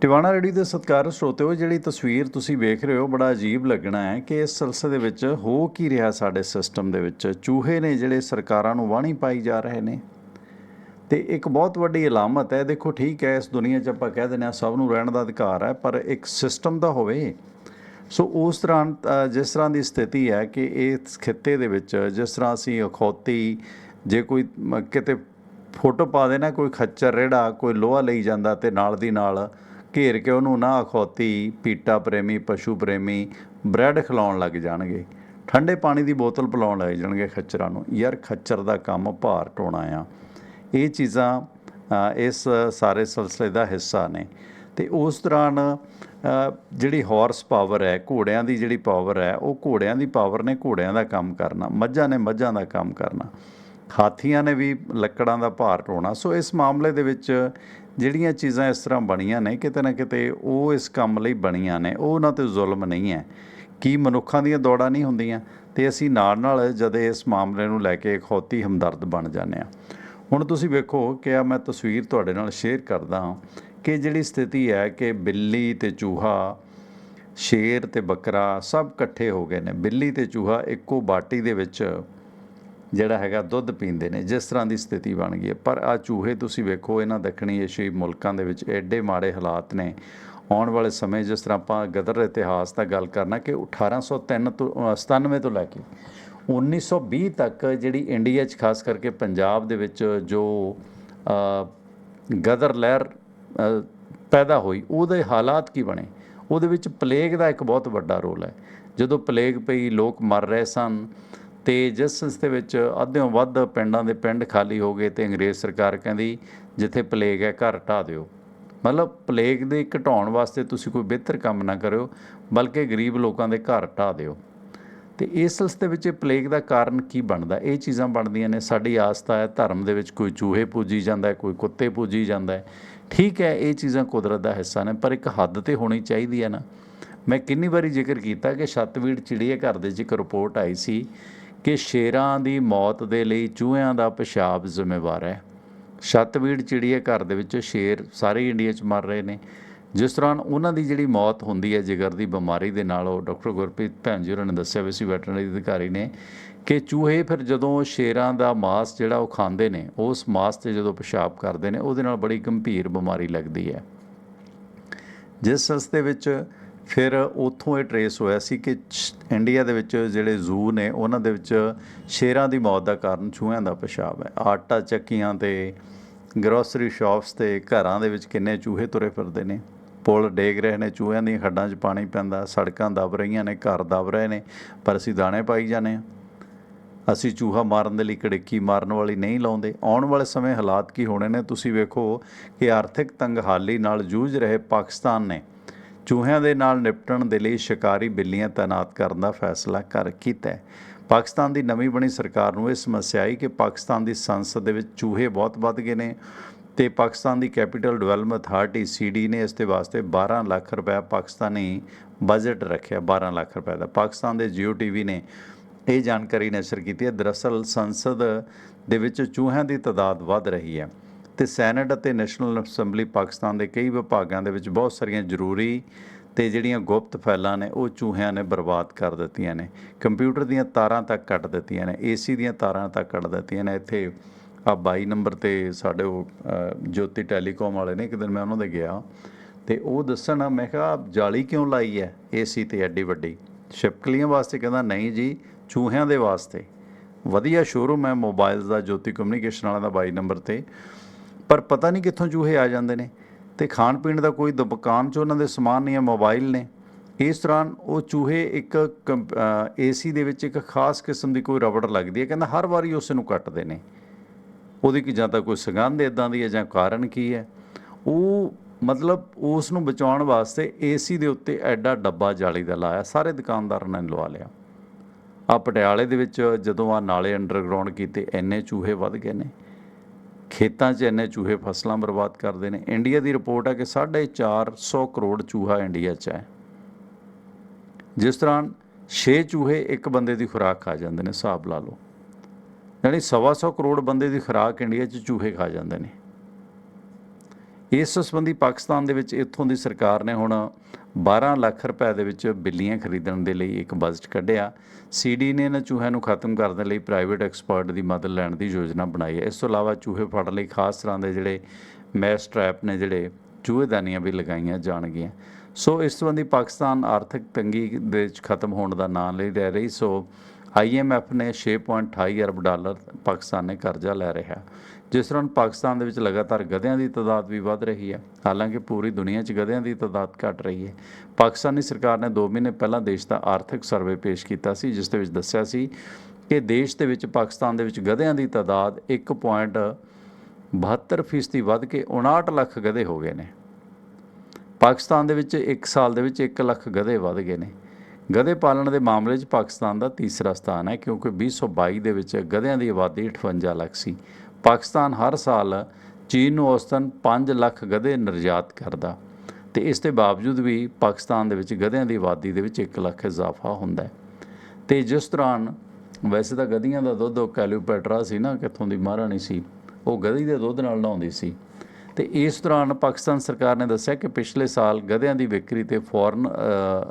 Tiwana ready ਦੇ ਸਤਿਕਾਰ ਸਰੋਤਿਓ, ਜਿਹੜੀ ਤਸਵੀਰ ਤੁਸੀਂ ਵੇਖ ਰਹੇ ਹੋ, ਬੜਾ ਅਜੀਬ ਲੱਗਣਾ ਹੈ ਕਿ ਇਸ ਸਿਲਸਿਲੇ ਦੇ ਵਿੱਚ ਹੋ ਕੀ ਰਿਹਾ ਸਾਡੇ ਸਿਸਟਮ ਦੇ ਵਿੱਚ? ਚੂਹੇ ਨੇ ਜਿਹੜੇ ਸਰਕਾਰਾਂ ਨੂੰ ਵਾਹਣੀ ਪਾਈ ਜਾ ਰਹੇ ਨੇ। ਤੇ ਇੱਕ ਬਹੁਤ ਵੱਡੀ ਅਲਾਮਤ ਹੈ। ਦੇਖੋ, ਠੀਕ ਹੈ, ਇਸ ਦੁਨੀਆ 'ਚ ਆਪਾਂ ਕਹਿ ਦਿੰਦੇ ਹਾਂ ਸਭ ਨੂੰ ਰਹਿਣ ਦਾ ਅਧਿਕਾਰ ਹੈ, ਪਰ ਇੱਕ ਸਿਸਟਮ ਤਾਂ ਹੋਵੇ। ਸੋ ਉਸ ਤਰ੍ਹਾਂ ਜਿਸ ਤਰ੍ਹਾਂ ਦੀ ਸਥਿਤੀ ਹੈ ਕਿ ਇਸ ਖਿੱਤੇ ਦੇ ਵਿੱਚ ਜਿਸ ਤਰ੍ਹਾਂ ਅਸੀਂ ਅਖੌਤੀ, ਜੇ ਕੋਈ ਕਿਤੇ ਫੋਟੋ ਪਾ ਦੇਣਾ, ਕੋਈ ਖੱਚਰ ਰੇੜਾ, ਕੋਈ ਲੋਹਾ ਲਈ ਜਾਂਦਾ ਤੇ ਨਾਲ ਦੀ ਨਾਲ ਘੇਰ ਕੇ ਉਹਨੂੰ ਨਾ ਅਖੌਤੀ, ਪੀਟਾ ਪ੍ਰੇਮੀ, ਪਸ਼ੂ ਪ੍ਰੇਮੀ ਬ੍ਰੈਡ ਖਿਲਾਉਣ ਲੱਗ ਜਾਣਗੇ। ਠੰਡੇ ਪਾਣੀ ਦੀ ਬੋਤਲ ਪਿਲਾਉਣ ਲੱਗ ਜਾਣਗੇ ਖੱਚਰਾਂ ਨੂੰ। ਯਾਰ ਖੱਚਰ ਦਾ ਕੰਮ ਭਾਰ ਢੋਣਾ ਆ। ਇਹ ਚੀਜ਼ਾਂ ਇਸ ਸਾਰੇ ਸਿਲਸਿਲੇ ਦਾ ਹਿੱਸਾ ਨੇ। ਤੇ ਉਸ ਦੌਰਾਨ ਜਿਹੜੀ ਹਾਰਸ ਪਾਵਰ ਹੈ, ਘੋੜਿਆਂ ਦੀ ਜਿਹੜੀ ਪਾਵਰ ਹੈ, ਉਹ ਘੋੜਿਆਂ ਦੀ ਪਾਵਰ ਨੇ ਘੋੜਿਆਂ ਦਾ ਕੰਮ ਕਰਨਾ। ਮੱਝਾਂ ਨੇ ਮੱਝਾਂ ਦਾ ਕੰਮ ਕਰਨਾ। ਹਾਥੀਆਂ ਨੇ ਵੀ ਲੱਕੜਾਂ ਦਾ ਭਾਰ ਢੋਣਾ ਸੋ ਇਸ ਮਾਮਲੇ ਦੇ ਵਿੱਚ ਜਿਹੜੀਆਂ ਚੀਜ਼ਾਂ ਇਸ ਤਰ੍ਹਾਂ ਬਣੀਆਂ ਨੇ, ਕਿਤੇ ਨਾ ਕਿਤੇ ਉਹ ਇਸ ਕੰਮ ਲਈ ਬਣੀਆਂ ਨੇ, ਉਹ ਉਹਨਾਂ ਤੇ ਜ਼ੁਲਮ ਨਹੀਂ ਹੈ। ਕੀ ਮਨੁੱਖਾਂ ਦੀਆਂ ਦੌੜਾਂ ਨਹੀਂ ਹੁੰਦੀਆਂ? ਤੇ ਅਸੀਂ ਨਾਲ ਨਾਲ ਜਦ ਇਸ ਮਾਮਲੇ ਨੂੰ ਲੈ ਕੇ ਖੌਤੀ ਹਮਦਰਦ ਬਣ ਜਾਂਦੇ ਆ ਹੁਣ ਤੁਸੀਂ ਵੇਖੋ ਕਿ ਆ ਮੈਂ ਤਸਵੀਰ ਤੁਹਾਡੇ ਨਾਲ ਸ਼ੇਅਰ ਕਰਦਾ ਹਾਂ ਕਿ ਜਿਹੜੀ ਸਥਿਤੀ ਹੈ ਕਿ ਬਿੱਲੀ ਤੇ ਚੂਹਾ, ਸ਼ੇਰ ਤੇ ਬੱਕਰਾ ਸਭ ਇਕੱਠੇ ਹੋ ਗਏ ਨੇ। ਬਿੱਲੀ ਤੇ ਚੂਹਾ ਇੱਕੋ ਬਾਟੀ ਦੇ ਵਿੱਚ ਜਿਹੜਾ ਹੈਗਾ ਦੁੱਧ ਪੀਂਦੇ ਨੇ ਜਿਸ ਤਰ੍ਹਾਂ ਦੀ ਸਥਿਤੀ ਬਣ ਗਈ ਹੈ। ਪਰ ਆ ਚੂਹੇ ਤੁਸੀਂ ਵੇਖੋ ਇਹਨਾਂ ਦੱਖਣੀ ਏਸ਼ੀਆਈ ਮੁਲਕਾਂ ਦੇ ਵਿੱਚ ਐਡੇ ਮਾੜੇ ਹਾਲਾਤ ਨੇ। ਆਉਣ ਵਾਲੇ ਸਮੇਂ ਜਿਸ ਤਰ੍ਹਾਂ ਆਪਾਂ ਗਦਰ ਇਤਿਹਾਸ ਦਾ ਗੱਲ ਕਰਨਾ ਕਿ 1803 ਤੋਂ ਅ, 97 ਤੋਂ ਲੈ ਕੇ 1920 ਤੱਕ ਜਿਹੜੀ ਇੰਡੀਆ 'ਚ ਖਾਸ ਕਰਕੇ ਪੰਜਾਬ ਦੇ ਵਿੱਚ ਜੋ ਗਦਰ ਲਹਿਰ ਪੈਦਾ ਹੋਈ ਉਹਦੇ ਹਾਲਾਤ ਕੀ ਬਣੇ? ਉਹਦੇ ਵਿੱਚ ਪਲੇਗ ਦਾ ਇੱਕ ਬਹੁਤ ਵੱਡਾ ਰੋਲ ਹੈ। ਜਦੋਂ ਪਲੇਗ ਪਈ ਲੋਕ ਮਰ ਰਹੇ ਸਨ ਤੇ ਜਿਸ ਸੰਸਥੇ ਵਿੱਚ ਅੱਧਿਓਂ ਵੱਧ ਪਿੰਡਾਂ ਦੇ ਪਿੰਡ ਖਾਲੀ ਹੋ ਗਏ ਤੇ ਅੰਗਰੇਜ਼ ਸਰਕਾਰ ਕਹਿੰਦੀ ਜਿੱਥੇ ਪਲੇਗ ਹੈ, ਘਰ ਢਾਹ ਦਿਓ। ਮਤਲਬ ਪਲੇਗ ਦੇ ਘਟਾਉਣ ਵਾਸਤੇ ਤੁਸੀਂ ਕੋਈ ਬਿਹਤਰ ਕੰਮ ਨਾ ਕਰਿਓ, ਬਲਕਿ ਗਰੀਬ ਲੋਕਾਂ ਦੇ ਘਰ ਢਾਹ ਦਿਓ। ਤੇ ਇਸ ਸਿਲਸਿਲੇ ਵਿੱਚ ਇਹ ਪਲੇਗ ਦਾ ਕਾਰਨ ਕੀ ਬਣਦਾ? ਇਹ ਚੀਜ਼ਾਂ ਬਣਦੀਆਂ ਨੇ, ਸਾਡੀ ਆਸਥਾ ਹੈ, ਧਰਮ ਦੇ ਵਿੱਚ ਕੋਈ ਚੂਹੇ ਪੂਜੀ ਜਾਂਦਾ ਹੈ, ਕੋਈ ਕੁੱਤੇ ਪੂਜੀ ਜਾਂਦਾ ਹੈ। ਠੀਕ ਹੈ, ਇਹ ਚੀਜ਼ਾਂ ਕੁਦਰਤ ਦਾ ਹਿੱਸਾ ਨੇ, ਪਰ ਇੱਕ ਹੱਦ ਤੇ ਹੋਣੀ ਚਾਹੀਦੀ ਹੈ ਨਾ। ਮੈਂ ਕਿੰਨੀ ਵਾਰੀ ਜ਼ਿਕਰ ਕੀਤਾ ਕਿ ਛੱਤਵੀੜ ਚਿੜੀਏ ਘਰ ਦੇ 'ਚ ਇੱਕ ਰਿਪੋਰਟ ਆਈ ਸੀ ਕਿ ਸ਼ੇਰਾਂ ਦੀ ਮੌਤ ਦੇ ਲਈ ਚੂਹਿਆਂ ਦਾ ਪਿਸ਼ਾਬ ਜ਼ਿੰਮੇਵਾਰ ਹੈ। ਛੱਤਬੀੜ ਚਿੜੀਏ ਘਰ ਦੇ ਵਿੱਚ, ਸ਼ੇਰ ਸਾਰੇ ਇੰਡੀਆ 'ਚ ਮਰ ਰਹੇ ਨੇ। ਜਿਸ ਦੌਰਾਨ ਉਹਨਾਂ ਦੀ ਜਿਹੜੀ ਮੌਤ ਹੁੰਦੀ ਹੈ ਜਿਗਰ ਦੀ ਬਿਮਾਰੀ ਦੇ ਨਾਲ, ਉਹ ਡਾਕਟਰ ਗੁਰਪ੍ਰੀਤ ਭੈਣ ਜੀ ਉਹਨਾਂ ਨੇ ਦੱਸਿਆ ਵੀ ਸੀ ਵੈਟਰਨਰੀ ਅਧਿਕਾਰੀ ਨੇ ਕਿ ਚੂਹੇ ਫਿਰ ਜਦੋਂ ਸ਼ੇਰਾਂ ਦਾ ਮਾਸ ਜਿਹੜਾ ਉਹ ਖਾਂਦੇ ਨੇ, ਉਸ ਮਾਸ ਤੇ ਜਦੋਂ ਪਿਸ਼ਾਬ ਕਰਦੇ ਨੇ, ਉਹਦੇ ਨਾਲ ਬੜੀ ਗੰਭੀਰ ਬਿਮਾਰੀ ਲੱਗਦੀ ਹੈ। ਜਿਸ ਸੰਸਥੇ ਵਿੱਚ ਫਿਰ ਉੱਥੋਂ ਇਹ ਟਰੇਸ ਹੋਇਆ ਸੀ ਕਿ ਚ- ਇੰਡੀਆ ਦੇ ਵਿੱਚ ਜਿਹੜੇ ਜ਼ੂ ਨੇ, ਉਹਨਾਂ ਦੇ ਵਿੱਚ ਸ਼ੇਰਾਂ ਦੀ ਮੌਤ ਦਾ ਕਾਰਨ ਚੂਹਿਆਂ ਦਾ ਪਿਸ਼ਾਬ ਹੈ। ਆਟਾ ਚੱਕੀਆਂ ਤੇ ਗਰੋਸਰੀ ਸ਼ਾਪਸ ਤੇ ਘਰਾਂ ਦੇ ਵਿੱਚ ਕਿੰਨੇ ਚੂਹੇ ਤੁਰੇ ਫਿਰਦੇ ਨੇ। ਪੁਲ ਡੇਗ ਰਹੇ ਨੇ, ਚੂਹਿਆਂ ਦੀਆਂ ਹੱਡਾਂ 'ਚ ਪਾਣੀ ਪੈਂਦਾ, ਸੜਕਾਂ ਦਬ ਰਹੀਆਂ ਨੇ, ਘਰ ਦਬ ਰਹੇ ਨੇ, ਪਰ ਅਸੀਂ ਦਾਣੇ ਪਾਈ ਜਾਂਦੇ ਹਾਂ। ਅਸੀਂ ਚੂਹਾ ਮਾਰਨ ਦੇ ਲਈ ਕੜਿੱਕੀ ਮਾਰਨ ਵਾਲੀ ਨਹੀਂ ਲਾਉਂਦੇ। ਆਉਣ ਵਾਲੇ ਸਮੇਂ ਹਾਲਾਤ ਕੀ ਹੋਣੇ ਨੇ? ਤੁਸੀਂ ਵੇਖੋ ਕਿ ਆਰਥਿਕ ਤੰਗਹਾਲੀ ਨਾਲ ਜੂਝ ਰਹੇ ਪਾਕਿਸਤਾਨ ਨੇ ਚੂਹਿਆਂ ਦੇ ਨਾਲ ਨਿਪਟਣ ਦੇ ਲਈ ਸ਼ਿਕਾਰੀ ਬਿੱਲੀਆਂ ਤਾਇਨਾਤ ਕਰਨ ਦਾ ਫੈਸਲਾ ਕਰ ਕੀਤਾ ਹੈ। ਪਾਕਿਸਤਾਨ ਦੀ ਨਵੀਂ ਬਣੀ ਸਰਕਾਰ ਨੂੰ ਇਹ ਸਮੱਸਿਆ ਆਈ ਕਿ ਪਾਕਿਸਤਾਨ ਦੀ ਸੰਸਦ ਦੇ ਵਿੱਚ ਚੂਹੇ ਬਹੁਤ ਵੱਧ ਗਏ ਨੇ ਤੇ ਪਾਕਿਸਤਾਨ ਦੀ ਕੈਪੀਟਲ ਡਿਵੈਲਪਮੈਂਟ ਅਥਾਰਟੀ ਸੀਡੀ ਨੇ ਇਸ ਦੇ ਵਾਸਤੇ 12 ਲੱਖ ਰੁਪਏ ਪਾਕਿਸਤਾਨੀ ਬਜਟ ਰੱਖਿਆ 12 ਲੱਖ ਰੁਪਏ ਦਾ। ਪਾਕਿਸਤਾਨ ਦੇ ਜੀਓ ਟੀਵੀ ਨੇ ਇਹ ਜਾਣਕਾਰੀ ਨਸ਼ਰ ਕੀਤੀ ਹੈ, ਦਰਅਸਲ ਸੰਸਦ ਦੇ ਵਿੱਚ ਚੂਹਿਆਂ ਦੀ ਤਾਦਾਦ ਵੱਧ ਰਹੀ ਹੈ। ਤੇ ਸੈਨੇਟ ਅਤੇ ਨੈਸ਼ਨਲ ਅਸੈਂਬਲੀ ਪਾਕਿਸਤਾਨ ਦੇ ਕਈ ਵਿਭਾਗਾਂ ਦੇ ਵਿੱਚ ਬਹੁਤ ਸਾਰੀਆਂ ਜ਼ਰੂਰੀ ਤੇ ਜਿਹੜੀਆਂ ਗੁਪਤ ਫਾਈਲਾਂ ਨੇ, ਉਹ ਚੂਹਿਆਂ ਨੇ ਬਰਬਾਦ ਕਰ ਦਿੱਤੀਆਂ ਨੇ। ਕੰਪਿਊਟਰ ਦੀਆਂ ਤਾਰਾਂ ਤੱਕ ਕੱਟ ਦਿੱਤੀਆਂ ਨੇ ਏਸੀ ਦੀਆਂ ਤਾਰਾਂ ਤੱਕ ਕੱਟ ਦਿੱਤੀਆਂ ਨੇ। ਇੱਥੇ ਆ 22 ਨੰਬਰ ਤੇ ਸਾਡੇ ਉਹ ਜੋਤੀ ਟੈਲੀਕਾਮ ਵਾਲੇ ਨੇ, ਇੱਕ ਦਿਨ ਮੈਂ ਉਹਨਾਂ ਦੇ ਗਿਆ ਤੇ ਉਹ ਦੱਸਣ, ਮੈਂ ਕਿਹਾ ਜਾਲੀ ਕਿਉਂ ਲਾਈ ਹੈ ਏਸੀ ਤੇ ਐਡੀ ਵੱਡੀ? ਛਿਪਕਲੀਆਂ ਵਾਸਤੇ ਕਹਿੰਦਾ, ਨਹੀਂ ਜੀ, ਚੂਹਿਆਂ ਦੇ ਵਾਸਤੇ। ਵਧੀਆ ਸ਼ੋਰੂਮ ਹੈ ਮੋਬਾਈਲਸ ਦਾ, ਜੋਤੀ ਕਮਿਊਨੀਕੇਸ਼ਨ ਵਾਲਾ ਦਾ 22 ਨੰਬਰ ਤੇ। ਪਰ ਪਤਾ ਨਹੀਂ ਕਿੱਥੋਂ ਚੂਹੇ ਆ ਜਾਂਦੇ ਨੇ ਤੇ ਖਾਣ ਪੀਣ ਦਾ ਕੋਈ ਦੁਕਾਨ 'ਚ ਉਹਨਾਂ ਦੇ ਸਮਾਨ ਨਹੀਂ ਹੈ, ਮੋਬਾਈਲ ਨੇ। ਇਸ ਦੌਰਾਨ ਉਹ ਚੂਹੇ ਇੱਕ ਏਸੀ ਦੇ ਵਿੱਚ ਇੱਕ ਖਾਸ ਕਿਸਮ ਦੀ ਕੋਈ ਰਬੜ ਲੱਗਦੀ ਹੈ, ਕਹਿੰਦਾ ਹਰ ਵਾਰੀ ਉਸ ਨੂੰ ਕੱਟਦੇ ਨੇ। ਉਹਦੀ ਕੀ ਜਾਂ ਤਾਂ ਕੋਈ ਸੁਗੰਧ ਇਦਾਂ ਦੀ ਹੈ ਜਾਂ ਕਾਰਨ ਕੀ ਹੈ। ਉਹ ਮਤਲਬ ਉਸ ਨੂੰ ਬਚਾਉਣ ਵਾਸਤੇ ਏਸੀ ਦੇ ਉੱਤੇ ਐਡਾ ਡੱਬਾ ਜਾਲੀ ਦਾ ਲਾਇਆ, ਸਾਰੇ ਦੁਕਾਨਦਾਰਾਂ ਨੇ ਲਵਾ ਲਿਆ। ਆ ਪਟਿਆਲੇ ਦੇ ਵਿੱਚ ਜਦੋਂ ਆ ਨਾਲੇ ਅੰਡਰਗਰਾਉਂਡ ਕੀਤੇ ਐਨੇ ਚੂਹੇ ਵੱਧ ਗਏ ਨੇ। ਖੇਤਾਂ 'ਚ ਇੰਨੇ ਚੂਹੇ ਫਸਲਾਂ ਬਰਬਾਦ ਕਰਦੇ ਨੇ। ਇੰਡੀਆ ਦੀ ਰਿਪੋਰਟ ਹੈ ਕਿ 450 ਕਰੋੜ ਚੂਹਾ ਇੰਡੀਆ 'ਚ ਹੈ। ਜਿਸ ਤਰ੍ਹਾਂ 6 ਚੂਹੇ ਇੱਕ ਬੰਦੇ ਦੀ ਖੁਰਾਕ ਖਾ ਜਾਂਦੇ ਨੇ, ਹਿਸਾਬ ਲਾ ਲਓ। ਯਾਨੀ 125 ਕਰੋੜ ਬੰਦੇ ਦੀ ਖੁਰਾਕ ਇੰਡੀਆ 'ਚ ਚੂਹੇ ਖਾ ਜਾਂਦੇ ਨੇ। ਇਸ ਸੰਬੰਧੀ ਪਾਕਿਸਤਾਨ ਦੇ ਵਿੱਚ ਇੱਥੋਂ ਦੀ ਸਰਕਾਰ ਨੇ ਹੁਣ 12 ਲੱਖ ਰੁਪਏ ਦੇ ਵਿੱਚ ਬਿੱਲੀਆਂ ਖਰੀਦਣ ਦੇ ਲਈ ਇੱਕ ਬਜਟ ਕੱਢਿਆ। ਸੀਡੀ ਨੇ ਇਹਨਾਂ ਚੂਹਿਆਂ ਨੂੰ ਖਤਮ ਕਰਨ ਦੇ ਲਈ ਪ੍ਰਾਈਵੇਟ ਐਕਸਪਰਟ ਦੀ ਮਦਦ ਲੈਣ ਦੀ ਯੋਜਨਾ ਬਣਾਈ। ਹੈ ਇਸ ਤੋਂ ਇਲਾਵਾ ਚੂਹੇ ਫੜਨ ਲਈ ਖਾਸ ਤਰ੍ਹਾਂ ਦੇ ਜਿਹੜੇ ਮੈਸ ਟ੍ਰੈਪ ਨੇ, ਜਿਹੜੇ ਚੂਹੇਦਾਨੀਆਂ ਵੀ ਲਗਾਈਆਂ ਜਾਣਗੀਆਂ। ਸੋ ਇਸ ਸੰਬੰਧੀ ਪਾਕਿਸਤਾਨ ਆਰਥਿਕ ਤੰਗੀ ਦੇ ਵਿੱਚ ਖਤਮ ਹੋਣ ਦਾ ਨਾਂ ਨਹੀਂ ਲੈ ਰਹੀ। ਸੋ IMF ਨੇ 6.28 ਅਰਬ ਡਾਲਰ ਪਾਕਿਸਤਾਨ ਨੇ ਕਰਜ਼ਾ ਲੈ ਰਿਹਾ। ਜਿਸ ਦੌਰਾਨ ਪਾਕਿਸਤਾਨ ਦੇ ਵਿੱਚ ਲਗਾਤਾਰ ਗਧਿਆਂ ਦੀ ਤਾਦਾਦ ਵੀ ਵੱਧ ਰਹੀ ਹੈ, ਹਾਲਾਂਕਿ ਪੂਰੀ ਦੁਨੀਆ 'ਚ ਗਧਿਆਂ ਦੀ ਤਾਦਾਦ ਘਟ ਰਹੀ ਹੈ। ਪਾਕਿਸਤਾਨੀ ਸਰਕਾਰ ਨੇ 2 ਮਹੀਨੇ ਪਹਿਲਾਂ ਦੇਸ਼ ਦਾ ਆਰਥਿਕ ਸਰਵੇ ਪੇਸ਼ ਕੀਤਾ ਸੀ, ਜਿਸ ਦੇ ਵਿੱਚ ਦੱਸਿਆ ਸੀ ਕਿ ਦੇਸ਼ ਦੇ ਵਿੱਚ ਪਾਕਿਸਤਾਨ ਦੇ ਵਿੱਚ ਗਧਿਆਂ ਦੀ ਤਾਦਾਦ 1.72 ਫੀਸਦੀ ਵੱਧ ਕੇ 59 ਲੱਖ ਗਧੇ ਹੋ ਗਏ ਨੇ। ਪਾਕਿਸਤਾਨ ਦੇ ਵਿੱਚ 1 ਸਾਲ ਦੇ ਵਿੱਚ 1 ਲੱਖ ਗਧੇ ਵੱਧ ਗਏ ਨੇ। ਗਧੇ ਪਾਲਣ ਦੇ ਮਾਮਲੇ 'ਚ ਪਾਕਿਸਤਾਨ ਦਾ ਤੀਸਰਾ ਸਥਾਨ ਹੈ, ਕਿਉਂਕਿ 2022 ਦੇ ਵਿੱਚ ਗਧਿਆਂ ਦੀ ਆਬਾਦੀ 58 ਲੱਖ ਸੀ। ਪਾਕਿਸਤਾਨ ਹਰ ਸਾਲ ਚੀਨ ਨੂੰ ਔਸਤਨ 5 ਲੱਖ ਗਧੇ ਨਿਰਯਾਤ ਕਰਦਾ ਤੇ ਇਸ ਦੇ ਬਾਵਜੂਦ ਵੀ ਪਾਕਿਸਤਾਨ ਦੇ ਵਿੱਚ ਗਧਿਆਂ ਦੀ ਆਬਾਦੀ ਦੇ ਵਿੱਚ 1 ਲੱਖ ਇਜ਼ਾਫਾ ਹੁੰਦਾ ਹੈ। ਤੇ ਜਿਸ ਦੌਰਾਨ ਵੈਸੇ ਤਾਂ ਗਧੀਆਂ ਦਾ ਦੁੱਧ ਉਹ ਕੈਲੀਓਪੈਟਰਾ ਸੀ ਨਾ, ਕਿੱਥੋਂ ਦੀ ਮਹਾਰਾਣੀ ਸੀ, ਉਹ ਗਧੀ ਦੇ ਦੁੱਧ ਨਾਲ ਨਹਾਉਂਦੀ ਸੀ। ਤੇ ਇਸ ਦੌਰਾਨ ਪਾਕਿਸਤਾਨ ਸਰਕਾਰ ਨੇ ਦੱਸਿਆ ਕਿ ਪਿਛਲੇ ਸਾਲ ਗਧਿਆਂ ਦੀ ਵਿਕਰੀ ਤੇ ਫੌਰਨ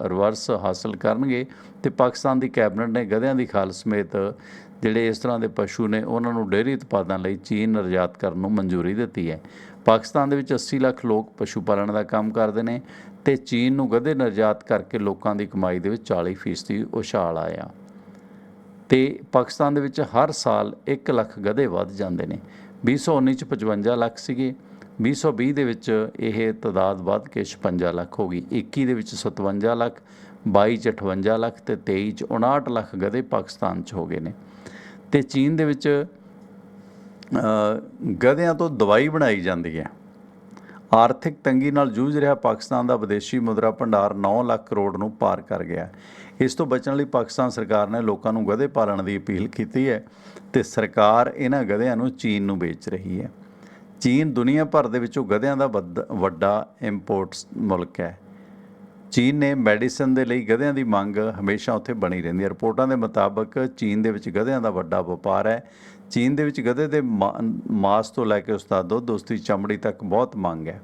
ਰਿਵਰਸ ਹਾਸਲ ਕਰਨਗੇ ਤੇ ਪਾਕਿਸਤਾਨ ਦੀ ਕੈਬਨਿਟ ਨੇ ਗਧਿਆਂ ਦੀ ਖਾਲ ਸਮੇਤ ਜਿਹੜੇ ਇਸ ਤਰ੍ਹਾਂ ਦੇ ਪਸ਼ੂ ਨੇ, ਉਹਨਾਂ ਨੂੰ ਡੇਅਰੀ ਉਤਪਾਦਾਂ ਲਈ ਚੀਨ ਨਿਰਯਾਤ ਕਰਨ ਨੂੰ ਮਨਜ਼ੂਰੀ ਦਿੱਤੀ ਹੈ। ਪਾਕਿਸਤਾਨ ਦੇ ਵਿੱਚ 80 ਲੱਖ ਲੋਕ ਪਸ਼ੂ ਪਾਲਣ ਦਾ ਕੰਮ ਕਰਦੇ ਨੇ ਤੇ ਚੀਨ ਨੂੰ ਗਧੇ ਨਿਰਯਾਤ ਕਰਕੇ ਲੋਕਾਂ ਦੀ ਕਮਾਈ ਦੇ ਵਿੱਚ 40% ਉਛਾਲ ਆਇਆ। ਤੇ ਪਾਕਿਸਤਾਨ ਦੇ ਵਿੱਚ ਹਰ ਸਾਲ 1 ਲੱਖ ਗਧੇ ਵੱਧ ਜਾਂਦੇ ਨੇ। 2019 ਚ 55 ਲੱਖ ਸੀਗੇ। 2020 ਦੇ ਵਿੱਚ ਇਹ ਤਾਦਾਦ ਵੱਧ ਕੇ 56 ਲੱਖ ਹੋ ਗਈ। 21 ਦੇ ਵਿੱਚ 57 ਲੱਖ 22 ਚ 58 ਲੱਖ ਤੇ 23 ਚ 59 ਲੱਖ ਗਧੇ ਪਾਕਿਸਤਾਨ ਚ ਹੋ ਗਏ ਨੇ। ਤੇ ਚੀਨ ਦੇ ਵਿੱਚ ਗਧਿਆਂ ਤੋਂ ਦਵਾਈ ਬਣਾਈ ਜਾਂਦੀ ਹੈ। ਆਰਥਿਕ ਤੰਗੀ ਨਾਲ ਜੂਝ ਰਿਹਾ ਪਾਕਿਸਤਾਨ ਦਾ ਵਿਦੇਸ਼ੀ ਮੁਦਰਾ ਭੰਡਾਰ 9 ਲੱਖ ਕਰੋੜ ਨੂੰ ਪਾਰ ਕਰ ਗਿਆ ਇਸ ਤੋਂ ਬਚਣ ਲਈ ਪਾਕਿਸਤਾਨ ਸਰਕਾਰ ਨੇ ਲੋਕਾਂ ਨੂੰ ਗਧੇ ਪਾਲਣ ਦੀ ਅਪੀਲ ਕੀਤੀ ਹੈ ਤੇ ਸਰਕਾਰ ਇਹਨਾਂ ਗਧਿਆਂ ਨੂੰ ਚੀਨ ਨੂੰ ਵੇਚ ਰਹੀ ਹੈ। ਚੀਨ ਦੁਨੀਆ ਭਰ ਦੇ ਵਿੱਚੋਂ ਗਧਿਆਂ ਦਾ ਵੱਧ- ਵੱਡਾ ਇੰਪੋਰਟਸ ਮੁਲਕ ਹੈ। ਚੀਨ ਨੇ ਮੈਡੀਸਨ ਦੇ ਲਈ ਗਧਿਆਂ ਦੀ ਮੰਗ ਹਮੇਸ਼ਾ ਉੱਥੇ ਬਣੀ ਰਹਿੰਦੀ ਹੈ। ਰਿਪੋਰਟਾਂ ਦੇ ਮੁਤਾਬਕ ਚੀਨ ਦੇ ਵਿੱਚ ਗਧਿਆਂ ਦਾ ਵੱਡਾ ਵਪਾਰ ਹੈ। ਚੀਨ ਦੇ ਵਿੱਚ ਗਧੇ ਦੇ ਮਾ- ਮਾਸ ਤੋਂ ਲੈ ਕੇ ਉਸ ਦਾ ਦੁੱਧ, ਉਸ ਦੀ ਚਮੜੀ ਤੱਕ ਬਹੁਤ ਮੰਗ ਹੈ।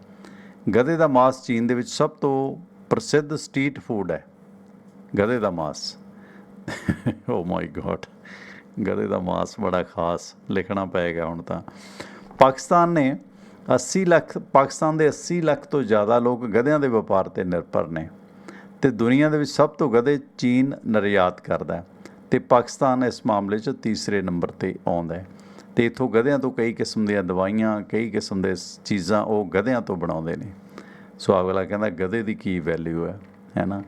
ਗਧੇ ਦਾ ਮਾਸ ਚੀਨ ਦੇ ਵਿੱਚ ਸਭ ਤੋਂ ਪ੍ਰਸਿੱਧ ਸਟਰੀਟ ਫੂਡ ਹੈ। ਗਧੇ ਦਾ ਮਾਸ। ਓ ਮਾਈ ਗॉड ਗਧੇ ਦਾ ਮਾਸ ਬੜਾ ਖਾਸ। ਲਿਖਣਾ ਪਏਗਾ ਹੁਣ ਤਾਂ। ਪਾਕਿਸਤਾਨ ਨੇ 80 ਲੱਖ, ਪਾਕਿਸਤਾਨ ਦੇ 80 ਲੱਖ ਤੋਂ ਜ਼ਿਆਦਾ ਲੋਕ ਗਧਿਆਂ ਦੇ ਵਪਾਰ ਤੇ ਨਿਰਭਰ ਨੇ ਤੇ ਦੁਨੀਆ ਦੇ ਵਿੱਚ ਸਭ ਤੋਂ ਗਧੇ ਚੀਨ ਨਿਰਯਾਤ ਕਰਦਾ ਹੈ ਤੇ ਪਾਕਿਸਤਾਨ ਇਸ ਮਾਮਲੇ 'ਚ ਤੀਸਰੇ ਨੰਬਰ ਤੇ ਆਉਂਦਾ ਹੈ। ਤੇ ਇਥੋਂ ਗਧਿਆਂ ਤੋਂ ਕਈ ਕਿਸਮ ਦੀਆਂ ਦਵਾਈਆਂ, ਕਈ ਕਿਸਮ ਦੇ ਚੀਜ਼ਾਂ ਉਹ ਗਧਿਆਂ ਤੋਂ ਬਣਾਉਂਦੇ ਨੇ। ਸੋ ਅਗਲਾ ਕਹਿੰਦਾ ਗਧੇ ਦੀ ਕੀ ਵੈਲਿਊ ਹੈ ਹੈਨਾ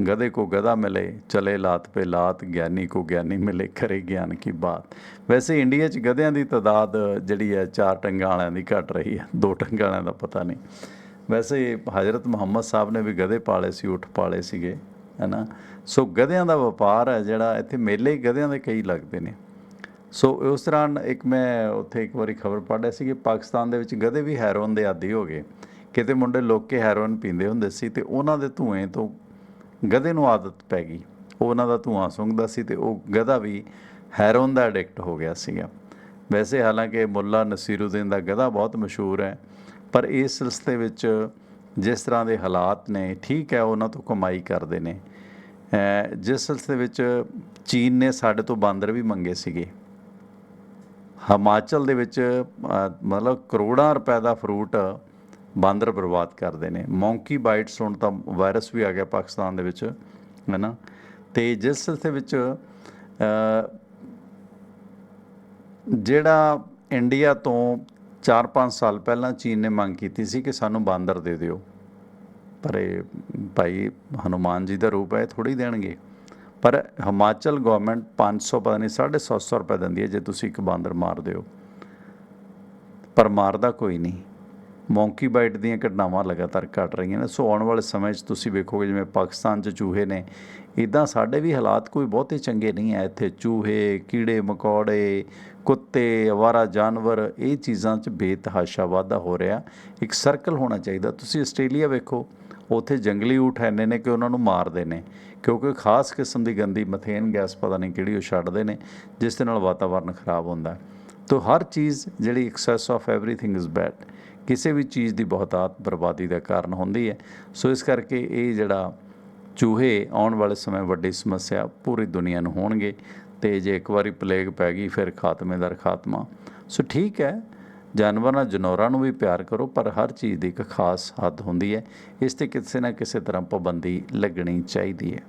गधे को गधा मिले चले लात पे लात ਗਿਆਨੀ ਕੋ ਗਿਆਨੀ ਮਿਲੇ ਕਰੇ ਗਿਆਨ ਕੀ ਬਾਤ ਵੈਸੇ ਇੰਡੀਆ 'ਚ ਗਧਿਆਂ ਦੀ ਤਾਦਾਦ ਜਿਹੜੀ ਹੈ ਚਾਰ ਟੰਗਾਂ ਵਾਲਿਆਂ ਦੀ ਘਟ ਰਹੀ ਹੈ ਦੋ ਟੰਗਾਂ ਵਾਲਿਆਂ ਦਾ ਪਤਾ ਨਹੀਂ ਵੈਸੇ ਹਜ਼ਰਤ ਮੁਹੰਮਦ ਸਾਹਿਬ ਨੇ ਵੀ ਗਧੇ ਪਾਲੇ ਸੀ ਉਠ ਪਾਲੇ ਸੀਗੇ ਹੈਨਾ ਸੋ ਗਧਿਆਂ ਦਾ ਵਪਾਰ ਹੈ ਜਿਹੜਾ ਇੱਥੇ ਮੇਲੇ ਹੀ ਗਧਿਆਂ ਦੇ ਕਈ ਲੱਗਦੇ ਨੇ ਸੋ ਉਸ ਦੌਰਾਨ ਇੱਕ ਮੈਂ ਉੱਥੇ ਇੱਕ ਵਾਰੀ ਖਬਰ ਪੜ੍ਹਿਆ ਸੀ ਕਿ ਪਾਕਿਸਤਾਨ ਦੇ ਵਿੱਚ ਗਧੇ ਵੀ ਹੈਰੋਇਨ ਦੇ ਆਦੀ ਹੋ ਗਏ ਕਿਤੇ ਮੁੰਡੇ ਲੋਕ ਕੇ ਹੈਰੋਇਨ ਪੀਂਦੇ ਹੁੰਦੇ ਸੀ ਤੇ ਉਹਨਾਂ ਦੇ ਧੂਏ ਤੋਂ ਗਧੇ ਨੂੰ ਆਦਤ ਪੈ ਗਈ। ਉਹ ਉਹਨਾਂ ਦਾ ਧੂਆਂ ਸੁੰਘਦਾ ਸੀ ਤੇ ਉਹ ਗਧਾ ਵੀ ਹੈਰੋਨ ਦਾ ਐਡਿਕਟ ਹੋ ਗਿਆ ਸੀਗਾ। ਵੈਸੇ ਹਾਲਾਂਕਿ ਮੁੱਲਾ ਨਸੀਰੁਦੀਨ ਦਾ ਗਧਾ ਬਹੁਤ ਮਸ਼ਹੂਰ ਹੈ, ਪਰ ਇਸ ਸਿਲਸਿਲੇ ਵਿੱਚ ਜਿਸ ਤਰ੍ਹਾਂ ਦੇ ਹਾਲਾਤ ਨੇ, ਠੀਕ ਹੈ ਉਹਨਾਂ ਤੋਂ ਕਮਾਈ ਕਰਦੇ ਨੇ। ਜਿਸ ਸਿਲਸਿਲੇ ਵਿੱਚ ਚੀਨ ਨੇ ਸਾਡੇ ਤੋਂ ਬਾਂਦਰ ਵੀ ਮੰਗੇ ਸੀਗੇ। ਹਿਮਾਚਲ ਦੇ ਵਿੱਚ ਮਤਲਬ ਕਰੋੜਾਂ ਰੁਪਏ ਦਾ ਫਰੂਟ ਬਾਂਦਰ ਬਰਬਾਦ ਕਰਦੇ ਨੇ। ਮੌਂਕੀ ਬਾਈਟਸ ਹੁਣ ਤਾਂ ਵਾਇਰਸ ਵੀ ਆ ਗਿਆ ਪਾਕਿਸਤਾਨ ਦੇ ਵਿੱਚ ਹੈ ਨਾ ਤੇ ਜਿਸ ਸਿਲਸਿਲੇ ਵਿੱਚ ਜਿਹੜਾ ਇੰਡੀਆ ਤੋਂ 4-5 ਸਾਲ ਪਹਿਲਾਂ ਚੀਨ ਨੇ ਮੰਗ ਕੀਤੀ ਸੀ ਕਿ ਸਾਨੂੰ ਬਾਂਦਰ ਦੇ ਦਿਓ। ਪਰ ਇਹ ਭਾਈ ਹਨੂਮਾਨ ਜੀ ਦਾ ਰੂਪ ਹੈ ਥੋੜੀ ਦੇਣਗੇ। ਪਰ ਹਿਮਾਚਲ ਗਵਰਨਮੈਂਟ 500 ਪਤਾ ਨਹੀਂ 750 ਰੁਪਏ ਦਿੰਦੀ ਹੈ ਜੇ ਤੁਸੀਂ ਇੱਕ ਬਾਂਦਰ ਮਾਰ ਦਿਓ। ਪਰ ਮਾਰਦਾ ਕੋਈ ਨਹੀਂ। ਮੌਂਕੀ ਬਾਈਟ ਦੀਆਂ ਘਟਨਾਵਾਂ ਲਗਾਤਾਰ ਘਟ ਰਹੀਆਂ ਨੇ। ਸੋ ਆਉਣ ਵਾਲੇ ਸਮੇਂ 'ਚ ਤੁਸੀਂ ਵੇਖੋਗੇ, ਜਿਵੇਂ ਪਾਕਿਸਤਾਨ 'ਚ ਚੂਹੇ ਨੇ ਇਦਾਂ ਸਾਡੇ ਵੀ ਹਾਲਾਤ ਕੋਈ ਬਹੁਤੇ ਚੰਗੇ ਨਹੀਂ ਹੈ ਇੱਥੇ। ਚੂਹੇ, ਕੀੜੇ, ਮਕੌੜੇ, ਕੁੱਤੇ ਅਵਾਰਾ ਜਾਨਵਰ, ਇਹ ਚੀਜ਼ਾਂ 'ਚ ਬੇਤਹਾਸ਼ਾ ਵਾਧਾ ਹੋ ਰਿਹਾ। ਇੱਕ ਸਰਕਲ ਹੋਣਾ ਚਾਹੀਦਾ। ਤੁਸੀਂ ਆਸਟ੍ਰੇਲੀਆ ਵੇਖੋ, ਉੱਥੇ ਜੰਗਲੀ ਊਠ ਐਨੇ ਨੇ ਕਿ ਉਹਨਾਂ ਨੂੰ ਮਾਰਦੇ ਨੇ, ਕਿਉਂਕਿ ਖਾਸ ਕਿਸਮ ਦੀ ਗੰਦੀ ਮਥੇਨ ਗੈਸ ਪਤਾ ਨਹੀਂ ਕਿਹੜੀ ਉਹ ਛੱਡਦੇ ਨੇ, ਜਿਸ ਦੇ ਨਾਲ ਵਾਤਾਵਰਨ ਖਰਾਬ ਹੁੰਦਾ। ਹੈ। ਤੋ ਹਰ ਚੀਜ਼ ਜਿਹੜੀ excess of everything is bad ਕਿਸੇ ਵੀ ਚੀਜ਼ ਦੀ ਬਹੁਤਾਤ ਬਰਬਾਦੀ ਦਾ ਕਾਰਨ ਹੁੰਦੀ ਹੈ। ਸੋ ਇਸ ਕਰਕੇ ਇਹ ਜਿਹੜਾ ਚੂਹੇ ਆਉਣ ਵਾਲੇ ਸਮੇਂ ਵੱਡੀ ਸਮੱਸਿਆ ਪੂਰੀ ਦੁਨੀਆ ਨੂੰ ਹੋਣਗੇ ਤੇ ਜੇ ਇੱਕ ਵਾਰੀ ਪਲੇਗ ਪੈ ਗਈ, ਫਿਰ ਖਾਤਮੇ ਦਰ ਖਾਤਮਾ। ਸੋ ਠੀਕ ਹੈ, ਜਾਨਵਰਾਂ, ਜਨੌਰਾਂ ਨੂੰ ਵੀ ਪਿਆਰ ਕਰੋ, ਪਰ ਹਰ ਚੀਜ਼ ਦੀ ਇੱਕ ਖਾਸ ਹੱਦ ਹੁੰਦੀ ਹੈ। ਇਸ ਤੇ ਕਿਸੇ ਨਾ ਕਿਸੇ ਤਰ੍ਹਾਂ ਪਾਬੰਦੀ ਲੱਗਣੀ ਚਾਹੀਦੀ ਹੈ।